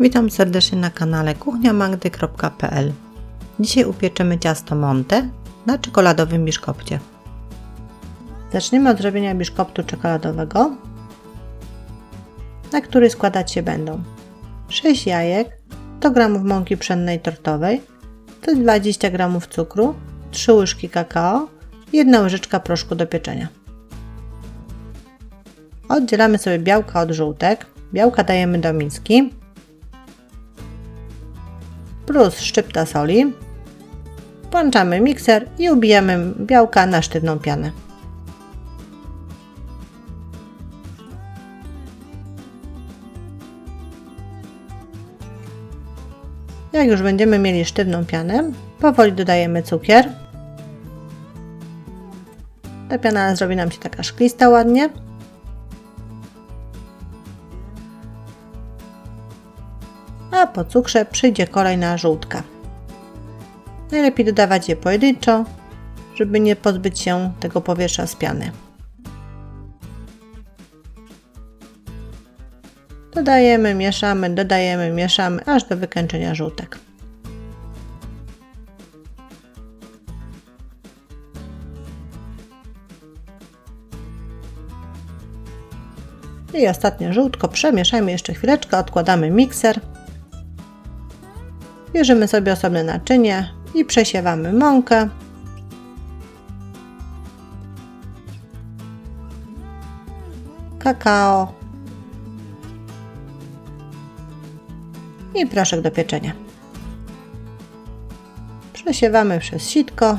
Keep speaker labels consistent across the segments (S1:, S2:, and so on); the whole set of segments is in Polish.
S1: Witam serdecznie na kanale kuchniamagdy.pl Dzisiaj upieczymy ciasto Monte na czekoladowym biszkopcie. Zaczniemy od zrobienia biszkoptu czekoladowego, na który składać się będą 6 jajek, 100 g mąki pszennej tortowej, 120 g cukru, 3 łyżki kakao i 1 łyżeczka proszku do pieczenia. Oddzielamy sobie białka od żółtek. Białka dajemy do miski, plus szczypta soli. Włączamy mikser i ubijamy białka na sztywną pianę. Jak już będziemy mieli sztywną pianę, powoli dodajemy cukier. Ta piana zrobi nam się taka szklista ładnie. Po cukrze przyjdzie kolej na żółtka. Najlepiej dodawać je pojedynczo, żeby nie pozbyć się tego powietrza z piany. Dodajemy, mieszamy, dodajemy, mieszamy, aż do wykończenia żółtek. I ostatnie żółtko przemieszajmy jeszcze chwileczkę, odkładamy mikser. Bierzemy sobie osobne naczynie i przesiewamy mąkę. Kakao i proszek do pieczenia. Przesiewamy przez sitko.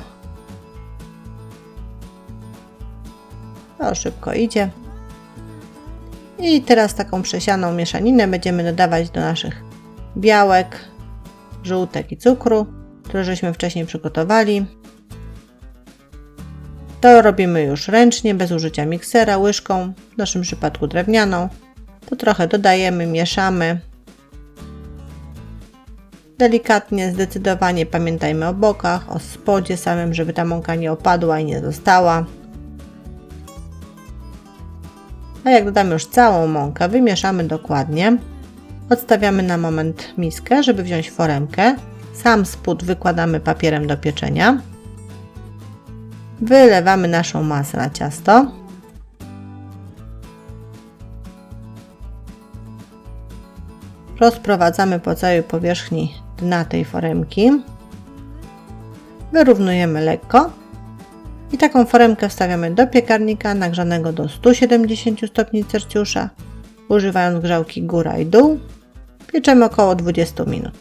S1: O, szybko idzie. I teraz taką przesianą mieszaninę będziemy dodawać do naszych białek, żółtek i cukru, które żeśmy wcześniej przygotowali. To robimy już ręcznie, bez użycia miksera, łyżką, w naszym przypadku drewnianą. To trochę dodajemy, mieszamy. Delikatnie, zdecydowanie pamiętajmy o bokach, o spodzie samym, żeby ta mąka nie opadła i nie została. A jak dodamy już całą mąkę, wymieszamy dokładnie. Odstawiamy na moment miskę, żeby wziąć foremkę. Sam spód wykładamy papierem do pieczenia. Wylewamy naszą masę na ciasto. Rozprowadzamy po całej powierzchni dna tej foremki. Wyrównujemy lekko. I taką foremkę wstawiamy do piekarnika nagrzanego do 170 stopni Celsjusza, używając grzałki góra i dół. Pieczemy około 20 minut.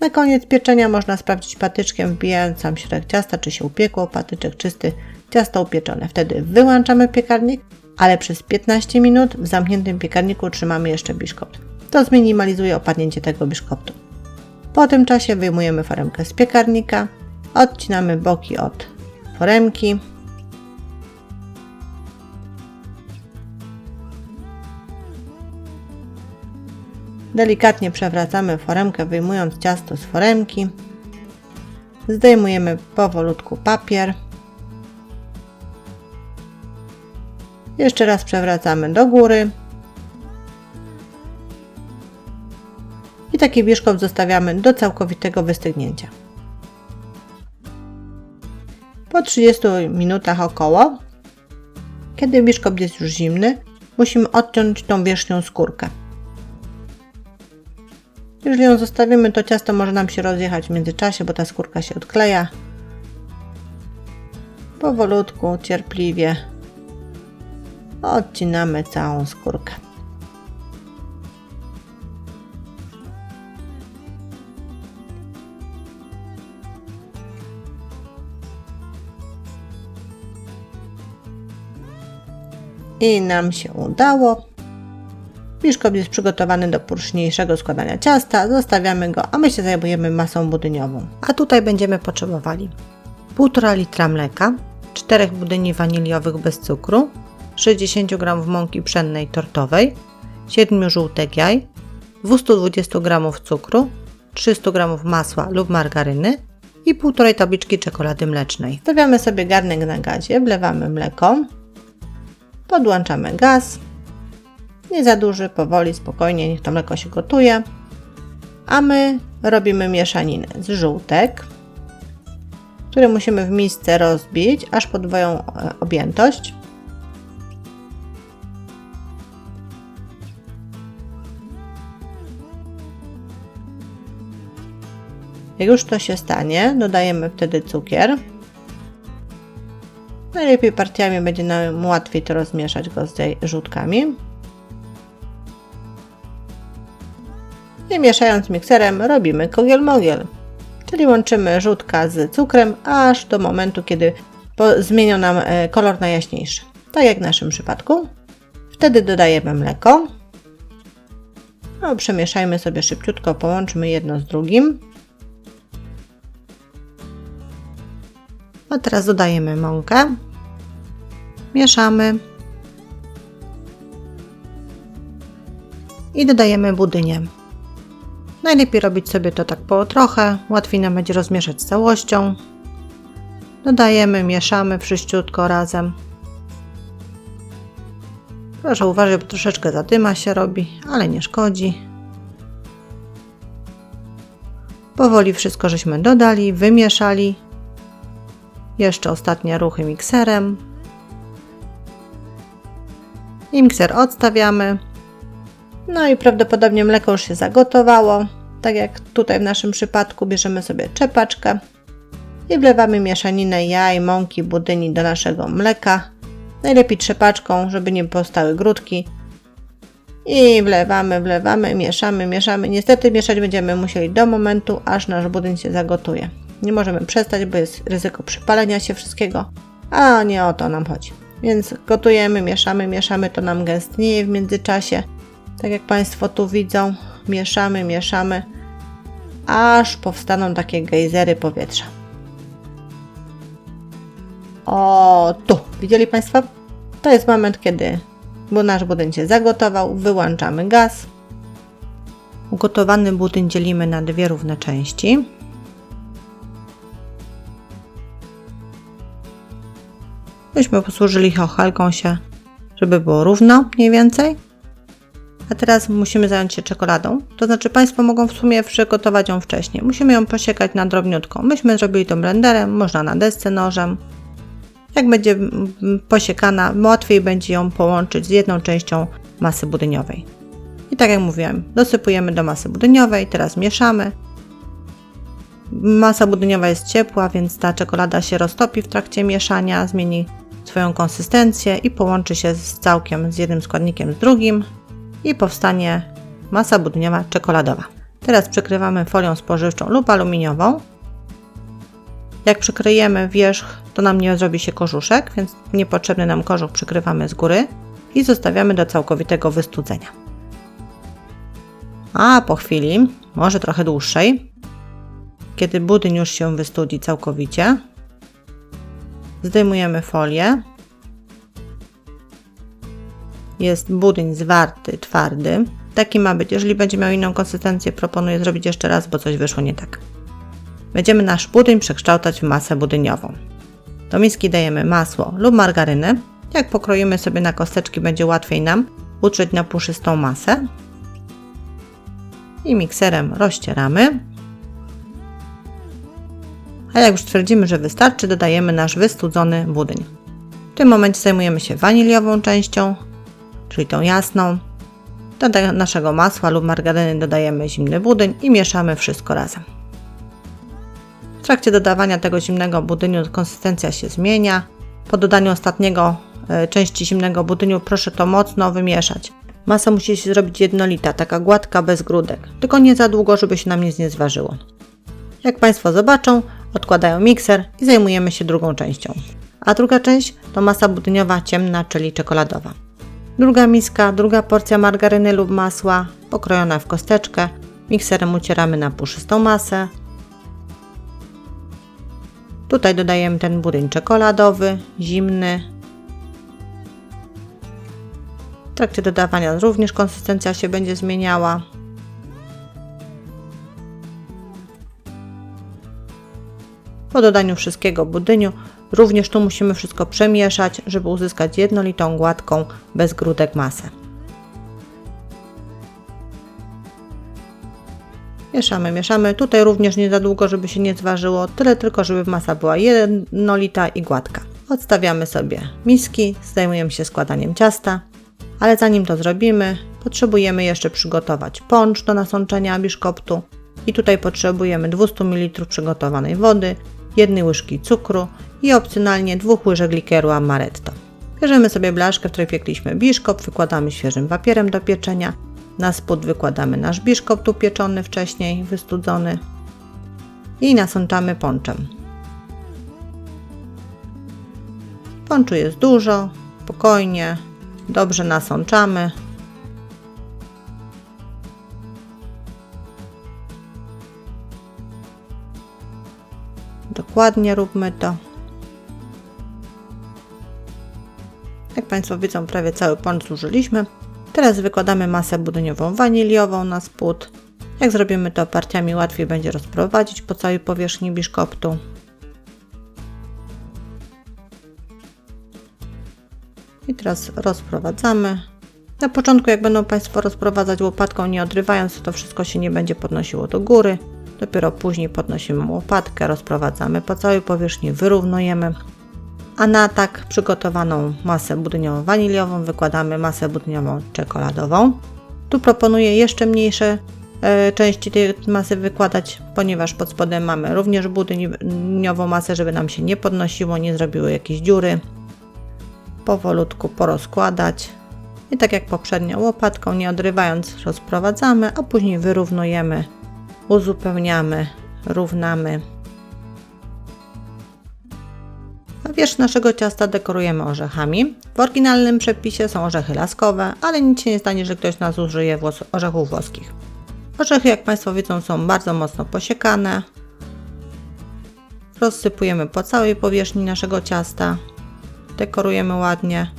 S1: Na koniec pieczenia można sprawdzić patyczkiem, wbijając sam środek ciasta, czy się upiekło, patyczek czysty, ciasto upieczone. Wtedy wyłączamy piekarnik, ale przez 15 minut w zamkniętym piekarniku trzymamy jeszcze biszkopt. To zminimalizuje opadnięcie tego biszkoptu. Po tym czasie wyjmujemy foremkę z piekarnika, odcinamy boki od foremki, Delikatnie przewracamy foremkę, wyjmując ciasto z foremki. Zdejmujemy powolutku papier. Jeszcze raz przewracamy do góry. I taki biszkopt zostawiamy do całkowitego wystygnięcia. Po 30 minutach około, kiedy biszkopt jest już zimny, musimy odciąć tą wierzchnią skórkę. Jeżeli ją zostawimy, to ciasto może nam się rozjechać w międzyczasie, bo ta skórka się odkleja. Powolutku, cierpliwie odcinamy całą skórkę. I nam się udało. Biszkopt jest przygotowany do późniejszego składania ciasta, zostawiamy go, a my się zajmujemy masą budyniową. A tutaj będziemy potrzebowali 1,5 litra mleka, 4 budyni waniliowych bez cukru, 60 g mąki pszennej tortowej, 7 żółtek jaj, 220 g cukru, 300 g masła lub margaryny i 1,5 tabliczki czekolady mlecznej. Stawiamy sobie garnek na gazie, wlewamy mleko, podłączamy gaz, nie za duży, powoli, spokojnie, niech to mleko się gotuje. A my robimy mieszaninę z żółtek, które musimy w misce rozbić aż podwoją e, objętość. Jak już to się stanie, dodajemy wtedy cukier. Najlepiej partiami będzie nam łatwiej to rozmieszać go z żółtkami. I mieszając mikserem robimy kogiel-mogiel, czyli łączymy żółtka z cukrem aż do momentu, kiedy zmienią nam e, kolor na jaśniejszy. Tak jak w naszym przypadku. Wtedy dodajemy mleko. No, przemieszajmy sobie szybciutko, połączmy jedno z drugim. A teraz dodajemy mąkę. Mieszamy. I dodajemy budynię. Najlepiej robić sobie to tak po trochę, łatwiej nam będzie rozmieszać z całością. Dodajemy, mieszamy wszyściutko razem. Proszę uważać, bo troszeczkę zadyma się robi, ale nie szkodzi. Powoli wszystko żeśmy dodali, wymieszali. Jeszcze ostatnie ruchy mikserem. I mikser odstawiamy. No i prawdopodobnie mleko już się zagotowało. Tak jak tutaj w naszym przypadku bierzemy sobie czepaczkę i wlewamy mieszaninę jaj, mąki, budyni do naszego mleka. Najlepiej trzepaczką, żeby nie powstały grudki. I wlewamy, wlewamy, mieszamy, mieszamy. Niestety mieszać będziemy musieli do momentu, aż nasz budyń się zagotuje. Nie możemy przestać, bo jest ryzyko przypalenia się wszystkiego, a nie o to nam chodzi. Więc gotujemy, mieszamy, mieszamy, to nam gęstnieje w międzyczasie. Tak jak Państwo tu widzą, mieszamy, mieszamy, aż powstaną takie gejzery powietrza. O, tu, widzieli Państwo? To jest moment, kiedy bo nasz budyń się zagotował, wyłączamy gaz. Ugotowany budyń dzielimy na dwie równe części. Myśmy posłużyli chochelką się, żeby było równo mniej więcej. A teraz musimy zająć się czekoladą. To znaczy Państwo mogą w sumie przygotować ją wcześniej. Musimy ją posiekać na drobniutko. Myśmy zrobili to blenderem, można na desce nożem. Jak będzie posiekana, łatwiej będzie ją połączyć z jedną częścią masy budyniowej. I tak jak mówiłem, dosypujemy do masy budyniowej, teraz mieszamy. Masa budyniowa jest ciepła, więc ta czekolada się roztopi w trakcie mieszania, zmieni swoją konsystencję i połączy się z całkiem z jednym składnikiem z drugim i powstanie masa budyniowa czekoladowa. Teraz przykrywamy folią spożywczą lub aluminiową. Jak przykryjemy wierzch, to nam nie zrobi się korzuszek, więc niepotrzebny nam kożuch przykrywamy z góry i zostawiamy do całkowitego wystudzenia. A po chwili, może trochę dłuższej, kiedy budyń już się wystudzi całkowicie, zdejmujemy folię jest budyń zwarty, twardy. Taki ma być. Jeżeli będzie miał inną konsystencję, proponuję zrobić jeszcze raz, bo coś wyszło nie tak. Będziemy nasz budyń przekształcać w masę budyniową. Do miski dajemy masło lub margarynę. Jak pokroimy sobie na kosteczki, będzie łatwiej nam utrzeć na puszystą masę. I mikserem rozcieramy. A jak już twierdzimy, że wystarczy, dodajemy nasz wystudzony budyń. W tym momencie zajmujemy się waniliową częścią, czyli tą jasną. Do naszego masła lub margaryny dodajemy zimny budyń i mieszamy wszystko razem. W trakcie dodawania tego zimnego budyniu konsystencja się zmienia. Po dodaniu ostatniego e, części zimnego budyniu proszę to mocno wymieszać. Masa musi się zrobić jednolita, taka gładka, bez grudek. Tylko nie za długo, żeby się nam nic nie zważyło. Jak Państwo zobaczą, odkładają mikser i zajmujemy się drugą częścią. A druga część to masa budyniowa ciemna, czyli czekoladowa. Druga miska, druga porcja margaryny lub masła, pokrojona w kosteczkę. Mikserem ucieramy na puszystą masę. Tutaj dodajemy ten budyń czekoladowy, zimny. W trakcie dodawania również konsystencja się będzie zmieniała. Po dodaniu wszystkiego budyniu Również tu musimy wszystko przemieszać, żeby uzyskać jednolitą, gładką, bez grudek masę. Mieszamy, mieszamy. Tutaj również nie za długo, żeby się nie zważyło. Tyle tylko, żeby masa była jednolita i gładka. Odstawiamy sobie miski, zajmujemy się składaniem ciasta. Ale zanim to zrobimy, potrzebujemy jeszcze przygotować poncz do nasączenia biszkoptu. I tutaj potrzebujemy 200 ml przygotowanej wody, jednej łyżki cukru i opcjonalnie dwóch łyżek likieru amaretto. Bierzemy sobie blaszkę, w której piekliśmy biszkopt, wykładamy świeżym papierem do pieczenia. Na spód wykładamy nasz biszkopt upieczony wcześniej, wystudzony i nasączamy ponczem. Ponczu jest dużo, spokojnie, dobrze nasączamy. Dokładnie róbmy to. Jak Państwo widzą, prawie cały poncz zużyliśmy. Teraz wykładamy masę budyniową waniliową na spód. Jak zrobimy to partiami, łatwiej będzie rozprowadzić po całej powierzchni biszkoptu. I teraz rozprowadzamy. Na początku, jak będą Państwo rozprowadzać łopatką, nie odrywając, to wszystko się nie będzie podnosiło do góry. Dopiero później podnosimy łopatkę, rozprowadzamy po całej powierzchni, wyrównujemy. A na tak przygotowaną masę budyniową waniliową wykładamy masę budyniową czekoladową. Tu proponuję jeszcze mniejsze e, części tej masy wykładać, ponieważ pod spodem mamy również budyniową masę, żeby nam się nie podnosiło, nie zrobiły jakieś dziury. Powolutku porozkładać. I tak jak poprzednio łopatką, nie odrywając, rozprowadzamy, a później wyrównujemy, uzupełniamy, równamy. A wierzch naszego ciasta dekorujemy orzechami. W oryginalnym przepisie są orzechy laskowe, ale nic się nie stanie, że ktoś nas użyje włos orzechów włoskich. Orzechy, jak Państwo widzą, są bardzo mocno posiekane. Rozsypujemy po całej powierzchni naszego ciasta. Dekorujemy ładnie.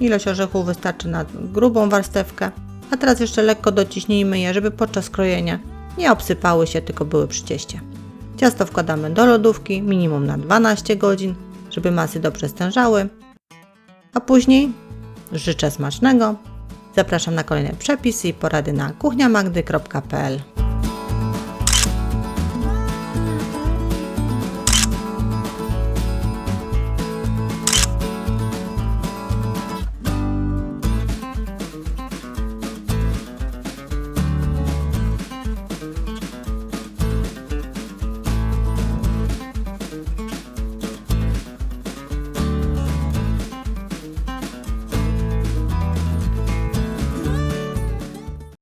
S1: Ilość orzechów wystarczy na grubą warstewkę. A teraz jeszcze lekko dociśnijmy je, żeby podczas krojenia nie obsypały się, tylko były przy cieście. Ciasto wkładamy do lodówki minimum na 12 godzin, żeby masy dobrze stężały. A później życzę smacznego. Zapraszam na kolejne przepisy i porady na kuchniamagdy.pl